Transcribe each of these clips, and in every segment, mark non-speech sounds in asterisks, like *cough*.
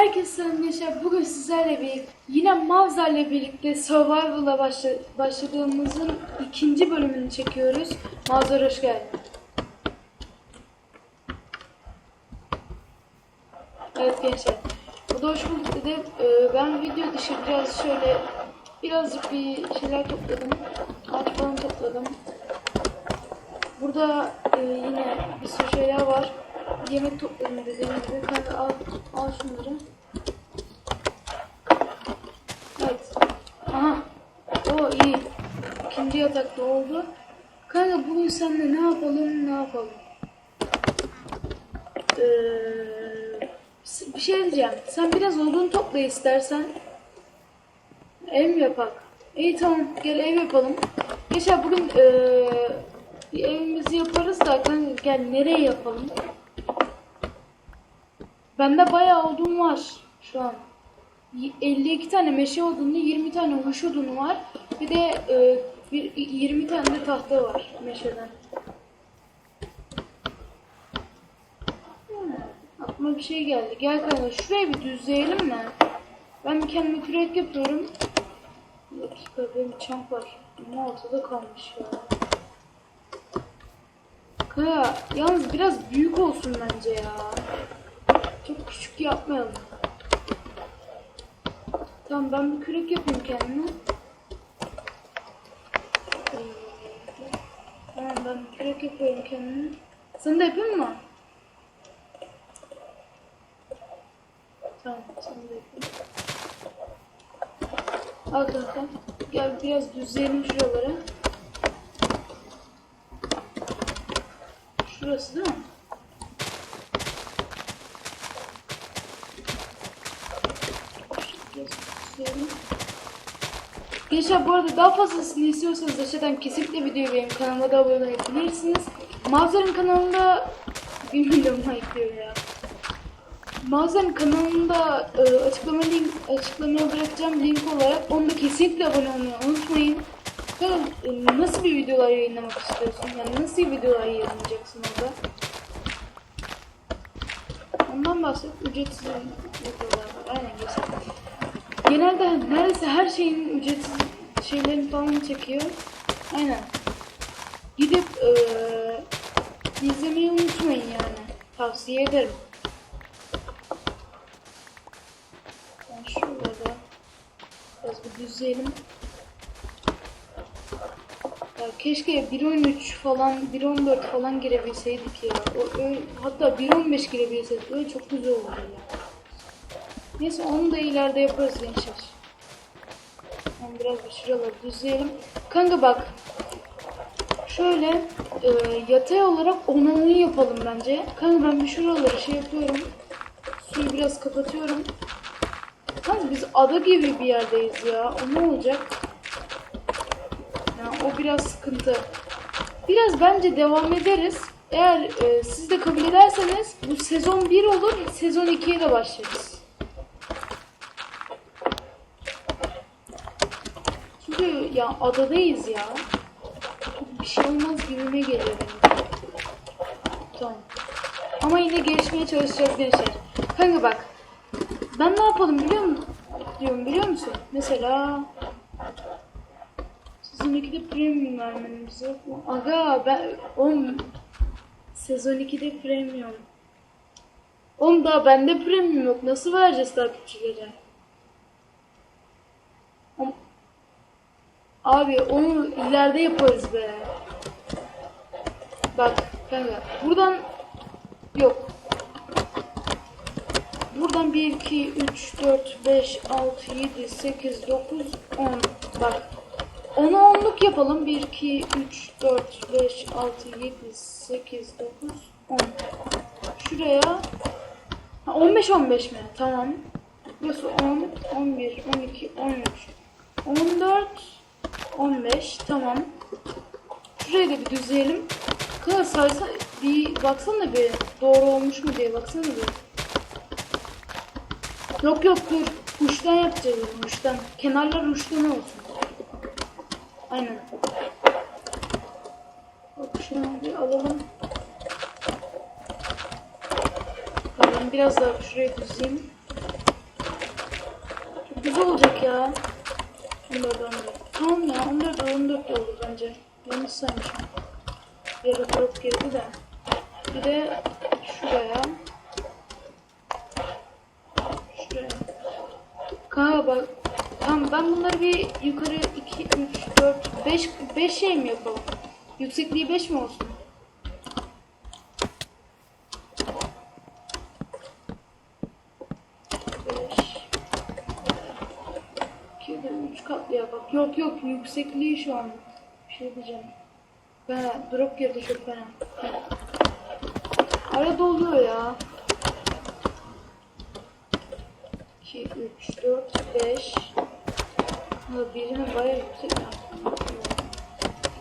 Herkese gençler. Bugün sizlerle birlikte yine Mavzar'la birlikte Survival'a başla- başladığımızın ikinci bölümünü çekiyoruz. Mavzar hoş geldin. Evet gençler. Bu da hoş bulduk dedi. Ee, ben video dışı biraz şöyle birazcık bir şeyler topladım. Ağaç falan topladım. Burada e, yine bir sürü şeyler var. Yemek topladım dediğim gibi. Kanka al, al şunları. Evet. Aha. O iyi. İkinci yatakta oldu. Kanka bugün seninle ne yapalım ne yapalım. Ee, bir şey diyeceğim. Sen biraz odun topla istersen. Ev yapak? İyi tamam gel ev yapalım. Geçen bugün ee, evimizi yaparız da kanka gel nereye yapalım? Bende bayağı odun var şu an. Y- 52 tane meşe odunu, 20 tane huş odunu var. Bir de e, bir, 20 tane de tahta var meşeden. Hmm, aklıma bir şey geldi. Gel kanka şurayı bir düzleyelim mi? Ben bir kendime kürek yapıyorum. Bir dakika benim çank var. Ama ortada kalmış ya. Kaya yalnız biraz büyük olsun bence ya. Çok küçük yapmayalım. Tamam ben bir kürek yapayım kendime. Ee, Tamam ben bir kürek yapıyorum kendime. Sen de yapayım mı? Tamam sen de yapayım. Al kanka. Gel biraz düzleyelim şuraları. Şurası değil mi? Düzleyelim. Gençler bu arada daha fazlasını istiyorsanız aşağıdan kesinlikle videoyu benim kanalıma da abone olabilirsiniz. Mavzar'ın kanalında *laughs* 1 milyon like diyor ya. Mavzar'ın kanalında e, açıklama link, açıklamaya bırakacağım link olarak onu da kesinlikle abone olmayı unutmayın. E, nasıl bir videolar yayınlamak istiyorsun? Yani nasıl videolar yayınlayacaksın orada? Ondan bahset. Ücretsiz videolar var. Aynen geçelim. Genelde neredeyse her şeyin ücretsiz şeylerini falan çekiyor. Aynen. Gidip eee izlemeyi unutmayın yani. Tavsiye ederim. Ben şurada biraz bir düzleyelim. Ya keşke 1.13 falan 1.14 falan girebilseydik ya. O, öyle, hatta 1.15 girebilseydik. Öyle çok güzel olurdu ya. Neyse onu da ileride yaparız gençler. Ben biraz bir şuraları düzleyelim. Kanka bak. Şöyle e, yatay olarak onanı yapalım bence. Kanka ben bir şuraları şey yapıyorum. Suyu biraz kapatıyorum. Kanka biz ada gibi bir yerdeyiz ya. O ne olacak? Yani o biraz sıkıntı. Biraz bence devam ederiz. Eğer e, siz de kabul ederseniz bu sezon 1 olur, sezon 2'ye de başlarız. Ya adadayız ya. Bir şey olmaz gibime geliyor benim. Tamam. Ama yine gelişmeye çalışacağız gençler. Kanka bak. Ben ne yapalım biliyor musun? Diyorum biliyor musun? Mesela Sezon 2'de premium vermeniz yok mu? Aga ben oğlum Sezon 2'de premium. Oğlum daha bende premium yok. Nasıl vereceğiz takipçilere? Abi onu ileride yaparız be. Bak kanka buradan yok. Buradan 1, 2, 3, 4, 5, 6, 7, 8, 9, 10. Bak. 10'a 10'luk yapalım. 1, 2, 3, 4, 5, 6, 7, 8, 9, 10. Şuraya ha, 15, 15 mi? Tamam. Burası 10, 11, 12, 13, 14, 15. Tamam. Şurayı da bir düzleyelim. Kız saysa bir baksana bir doğru olmuş mu diye baksana bir. Yok yok dur. Uçtan yapacağız bunu uçtan. Kenarlar uçtan olsun. Aynen. Bak şunu bir alalım. Ben biraz daha şurayı düzleyeyim. fazla olacak ya. 14 14. Tamam ya 14 14 de olur bence. Yanlış saymışım. Yarı drop girdi de. Bir de şuraya. Şuraya. Kanka bak. Tamam ben bunları bir yukarı 2, 3, 4, 5, 5 şey mi yapalım? Yüksekliği 5 mi olsun? Beş. İki de üç katlı yüksekliği şu an. Bir şey diyeceğim. Ben drop girdi çok fena. Arada oluyor ya. 2, 3, 4, 5. Ha, birinin bayağı yüksek mi?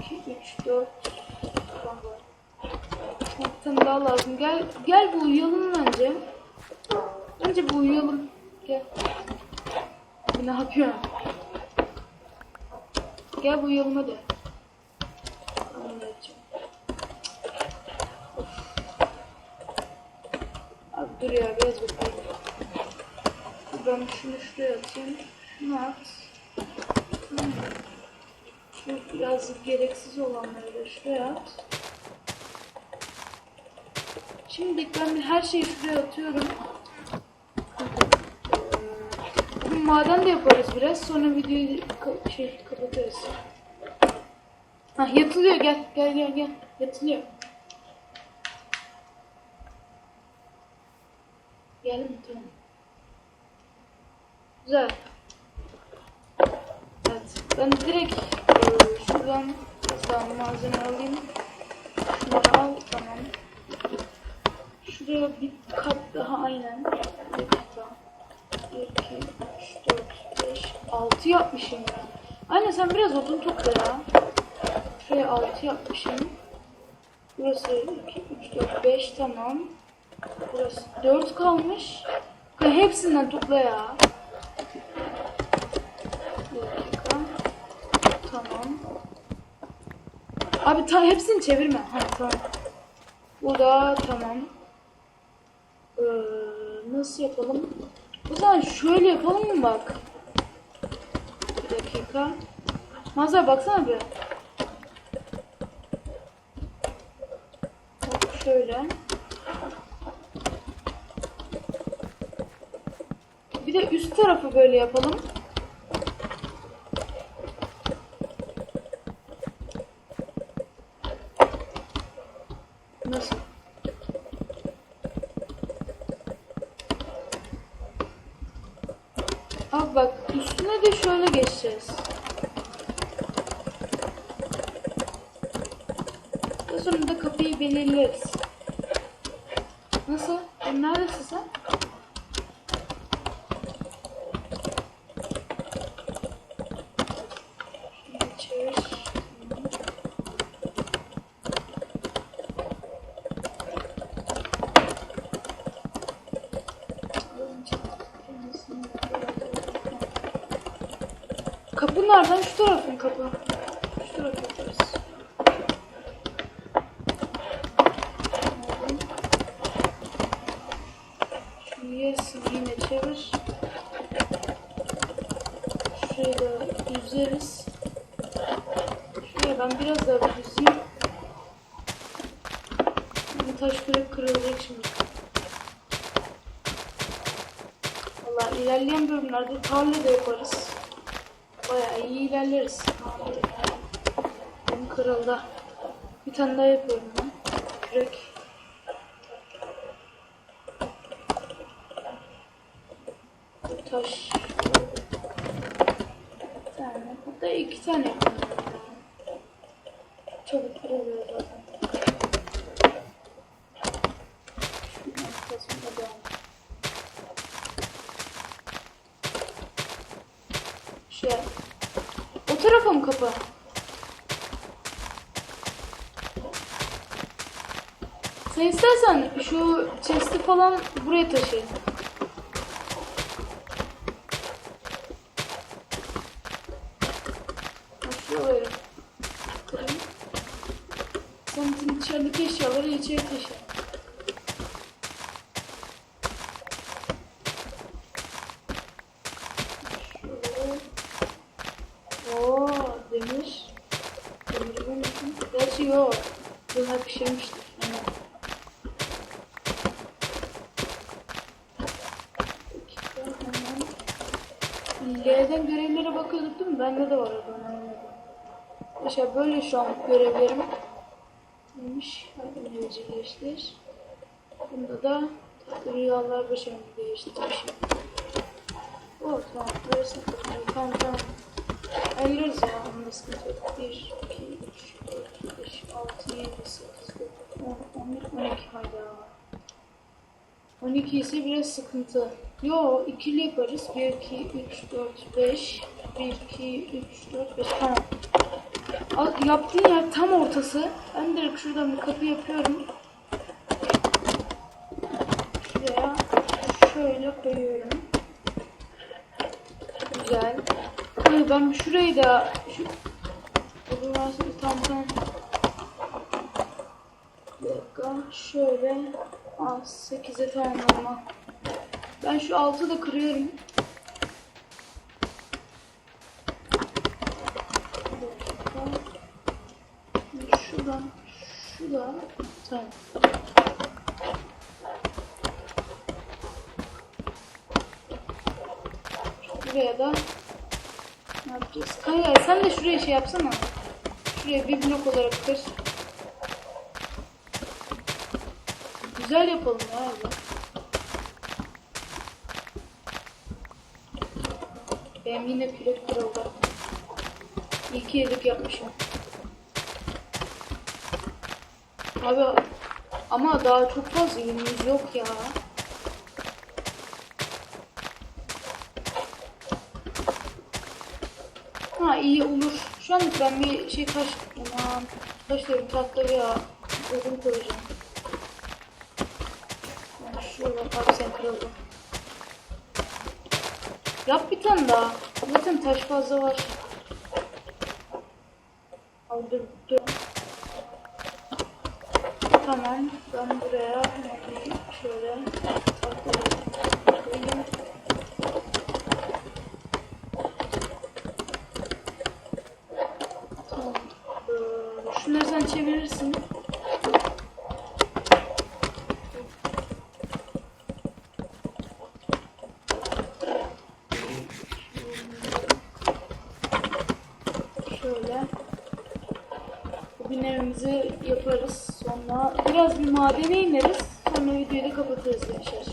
2, 3, 4. Tamam. Daha lazım. Gel, gel bu uyuyalım bence. Bence bu uyuyalım. Gel. Ne yapıyorsun? Gel bu yapacağım. Of. Abi dur ya biraz bakayım. Ben şunu şuraya atayım. Şunu at. Şu biraz gereksiz olanları da şuraya at. Şimdi ben her şeyi şuraya atıyorum. Bugün maden de yaparız biraz. Sonra videoyu ka- şey kapatırız. Hah yatılıyor gel gel gel gel. Yatılıyor. Geldi mi? Tamam. Güzel. Evet. Ben direkt e, şuradan daha malzeme alayım. Şunları al. Tamam. Şuraya bir kat daha aynen. Bir kat daha. 1, 2, 3, 4, 5, 6 yapmışım ya. Aynen sen biraz odun topla ya. Şuraya 6 yapmışım. Burası 2, 3, 4, 5 tamam. Burası 4 kalmış. Kanka hepsinden topla ya. Tamam. Abi ta hepsini çevirme. Ha tamam. Bu da tamam. Ee, nasıl yapalım? O zaman şöyle yapalım mı bak? Dakika. Mazhar baksana bir. Bak şöyle. Bir de üst tarafı böyle yapalım. Nasıl? Abi bak üstüne de şöyle geçeceğiz. Daha sonra da kapıyı belirleriz. Nasıl? E, neredesin sen? Çevir. Kapı nereden? Şu tarafın kapı. Şu tarafı yaparız. Şunu yersin yine çevir. Şurayı da düzeriz. Şuraya ben biraz daha bir düzeyim. Bu taş kırık kırılacak şimdi. Valla ilerleyen bölümlerde tarla da yaparız. Bayağı iyi ilerleriz. Benim kırıldı. Bir tane daha yapıyorum ben. Kürek. Bu taş. Bir tane. Hatta iki tane yapıyorum. Çabuk kırılıyor zaten. Şey. O tarafa mı kapı? Sen istersen şu chest'i falan buraya taşı. Ha, Şuraya. Sen içerideki eşyaları içeri taşı. Şöyle. Demir. Demir bulmasın. Gerçi yok. Bunlar pişirmiştir. Hemen. L'den görevlere bakıyorduk değil mi? Bende de var o zaman. Arkadaşlar böyle şu an görevlerim. Neymiş? Hadi evcilleştir. Bunda da rüyalar başarımı değiştirmişim. O tamam. Burası tamam tamam. Ayırırız ya. Onda sıkıntı yok. 1, 2, 3, 4, 5, 6, 7, 8, 9, 10, 11, 12 hayda. 12 ise biraz sıkıntı. Yo ikili yaparız. 1, 2, 3, 4, 5. 1, 2, 3, 4, 5. Tamam. Yaptığın yer tam ortası. Ben direkt şuradan bir kapı yapıyorum. Şuraya şöyle koyuyorum. Güzel. Hayır ben şurayı da şu burası tam tam bir dakika şöyle Aa, 8'e tamamlama. Ben şu altı da kırıyorum. Şuradan şu da tamam. Buraya da Kaya sen de şuraya şey yapsana. Şuraya bir blok olarak kır. Güzel yapalım ya abi. Benim yine pilot kırıldı. İyi ki yedik yapmışım. Abi ama daha çok fazla ürünümüz yok ya. Ha iyi olur. Şu anlık ben bir şey kaç... Aman. Kaç diyorum tahta veya odun koyacağım. Ha, Şurada abi sen kırıldın. Yap bir tane daha. Zaten taş fazla var. Al dur. Tamam. Ben buraya şöyle tahta koyayım. Tamam. Ee, şunları sen çevirirsin. Şöyle. Bugün evimizi yaparız. Sonra biraz bir madene ineriz. Sonra videoyu da kapatırız gençler.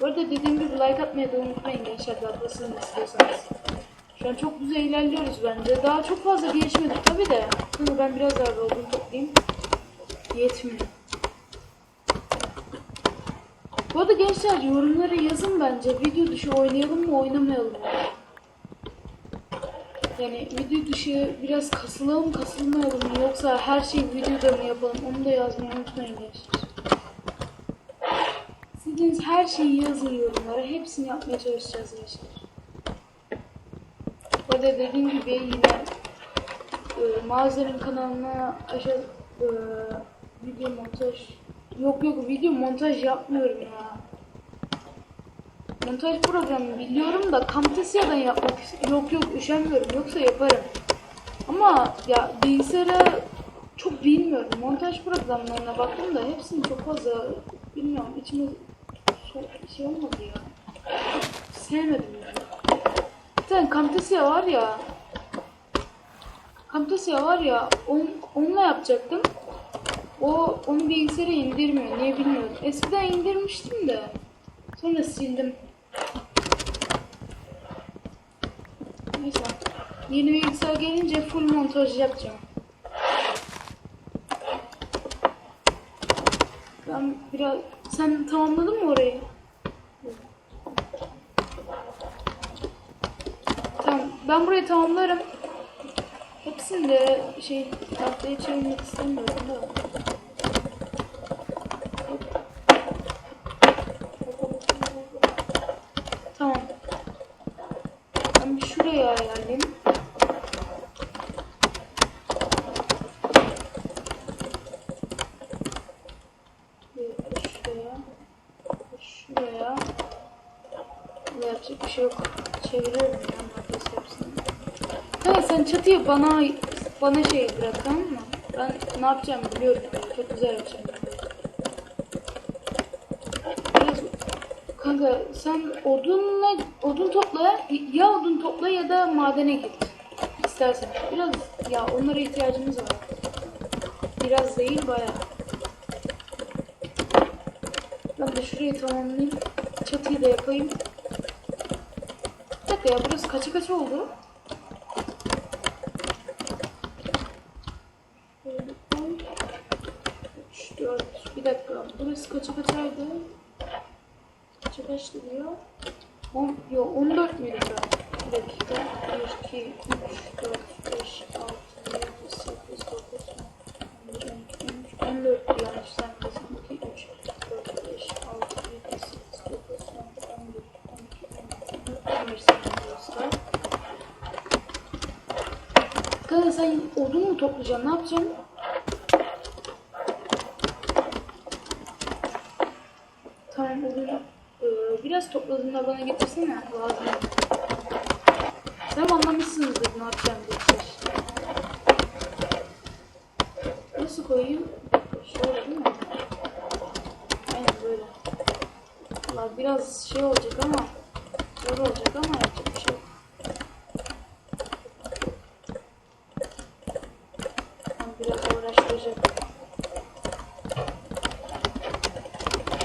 Bu arada dediğim gibi like atmayı da unutmayın gençler. Bakmasını istiyorsanız. Şu an çok güzel ilerliyoruz bence. Daha çok fazla gelişmedik tabi de. Şimdi ben biraz daha odun toplayayım. Yetmiyor. Bu arada gençler yorumlara yazın bence. Video dışı oynayalım mı oynamayalım mı? Yani video dışı biraz kasılalım kasılmayalım mı yoksa her şeyi videoda mı yapalım onu da yazmayı unutmayın gençler. İstediğiniz her şeyi yazın yorumlara. Hepsini yapmaya çalışacağız gençler. Bu arada dediğim gibi yine e, Mazer'in kanalına aşağı e, video montaj yok yok video montaj yapmıyorum ya. Montaj programı biliyorum da Camtasia'dan yapmak yok yok üşenmiyorum yoksa yaparım. Ama ya bilgisayara çok bilmiyorum. Montaj programlarına baktım da hepsini çok fazla bilmiyorum. İçime şey olmadı ya. Sevmedim yani. Bir tane Camtasia var ya. Camtasia var ya. On, onunla yapacaktım. O onu bilgisayara indirmiyor. Niye bilmiyorum. Eskiden indirmiştim de. Sonra sildim. Neyse. Yeni bilgisayar gelince full montaj yapacağım. Ben biraz... Sen tamamladın mı orayı? Tamam. Ben burayı tamamlarım. De şey tahtaya çevirmek istemiyorum da. Tamam. Ben bir şuraya ayarlayayım. Bir şuraya. bir Şuraya. Burada yapacak bir şey yok. Çeviriyorum ya neredeyse hepsini. Evet sen çatıyı bana bana şey bırak tamam mı? Ben ne yapacağım biliyorum. Çok güzel yapacağım. Kanka sen odunla odun topla ya odun topla ya da madene git. İstersen. Biraz ya onlara ihtiyacımız var. Biraz değil bayağı. Ben de şurayı tamamlayayım. Çatıyı da yapayım. Bir dakika ya burası kaça kaça oldu? Böyle on, üç, dört. Bir dakika. Burası kaça kaçaydı? Kaça kaçtı diyor? 10, yok 14 müydü ben? Bir dakika. 1, 2, 3, 4, 5, 6, 7, 8, 9, 10, 11, 12, 13, 14 yanlış saymasın. 2, 3, 4, 5, 6, 7, 8, 9, 10, 11, 12, 13, 14, 15 saymasın. Kanka sen odun mu toplayacaksın? Ne yapacaksın? Tamam odunu ee, biraz topladığında bana getirsene. Lazım. Sen anlamışsınızdır ne yapacağım diye. Nasıl koyayım? Şöyle değil mi? Aynen böyle. Valla biraz şey olacak ama zor olacak ama yapacak bir şey biraz uğraştıracak.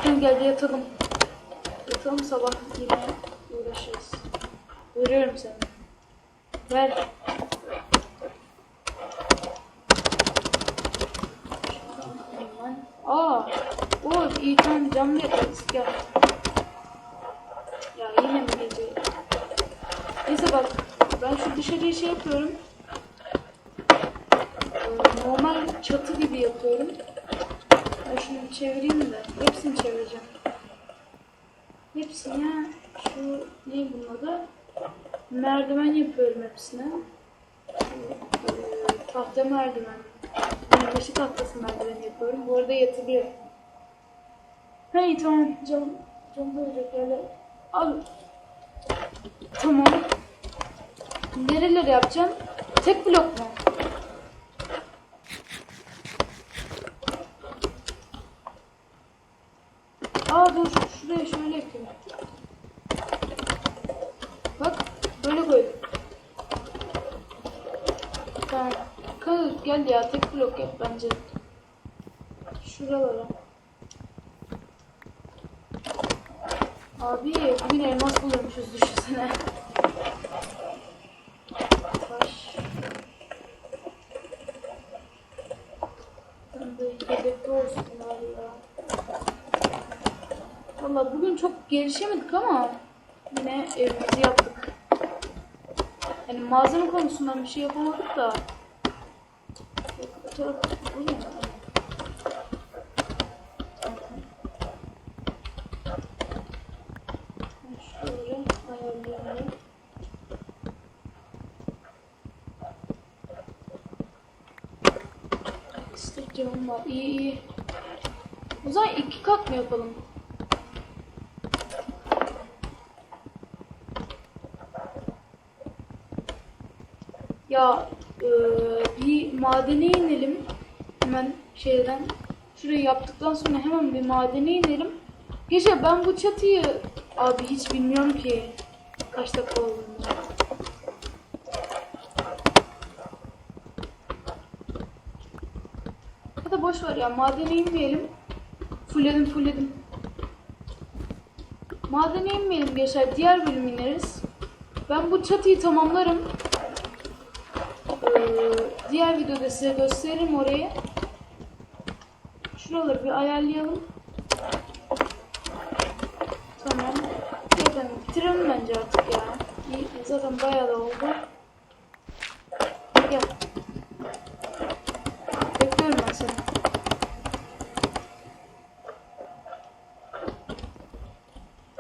Hadi gel yatalım. Yatalım sabah yine uğraşırız. Görüyorum seni. Ver. Aa, o iyi tamam camlı yaparız. Gel. Ya yine mi gece? Neyse bak, ben şu dışarıya şey yapıyorum. Ee, Normal çatı gibi yapıyorum. Ben şunu çevireyim de. Hepsini çevireceğim. Hepsine şu ne bunun adı? Merdiven yapıyorum hepsine. Şu, e, tahta merdiven. Yani taşı tahtası merdiven yapıyorum. Bu arada yatırıyor. Hey tamam cam cam olacak öyle. Al. Tamam. Nereleri yapacağım? Tek blok mu? Aa dur Bak böyle. Tamam. Kız gel ya tek blok yap bence. Şuralara. Abi bugün elmas buluyormuşuz düşünsene. Taş. Ben de yedekte olsunlar ya. Valla bugün çok gelişemedik ama yine evimizi yaptık. Yani malzeme konusundan bir şey yapamadık da. Yok, camım var. İyi iyi. O zaman iki kat mı yapalım? Ya e, bir madene inelim. Hemen şeyden. Şurayı yaptıktan sonra hemen bir madene inelim. Gece ben bu çatıyı abi hiç bilmiyorum ki kaç dakika olduğunu. Ya da boş ver ya madene inmeyelim. Fulledim fulledim. Madene inmeyelim geçer. Diğer bölüm ineriz. Ben bu çatıyı tamamlarım. Ee, diğer videoda size gösteririm orayı. Şuraları bir ayarlayalım. Tamam. Zaten bitirelim bence artık ya. İyi, zaten bayağı da oldu. Gel. Bekliyorum ben seni.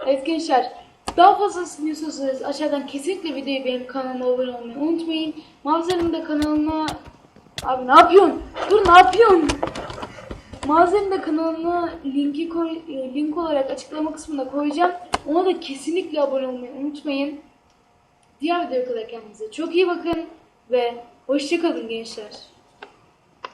Evet gençler. Daha fazlasını istiyorsanız aşağıdan kesinlikle videoyu beğenip kanalıma abone olmayı unutmayın. Mavzer'in de kanalına... Abi ne yapıyorsun? Dur ne yapıyorsun? Mağazanın da kanalına linki koy, e, link olarak açıklama kısmına koyacağım. Ona da kesinlikle abone olmayı unutmayın. Diğer videoya kadar kendinize çok iyi bakın. ve hoşçakalın gençler.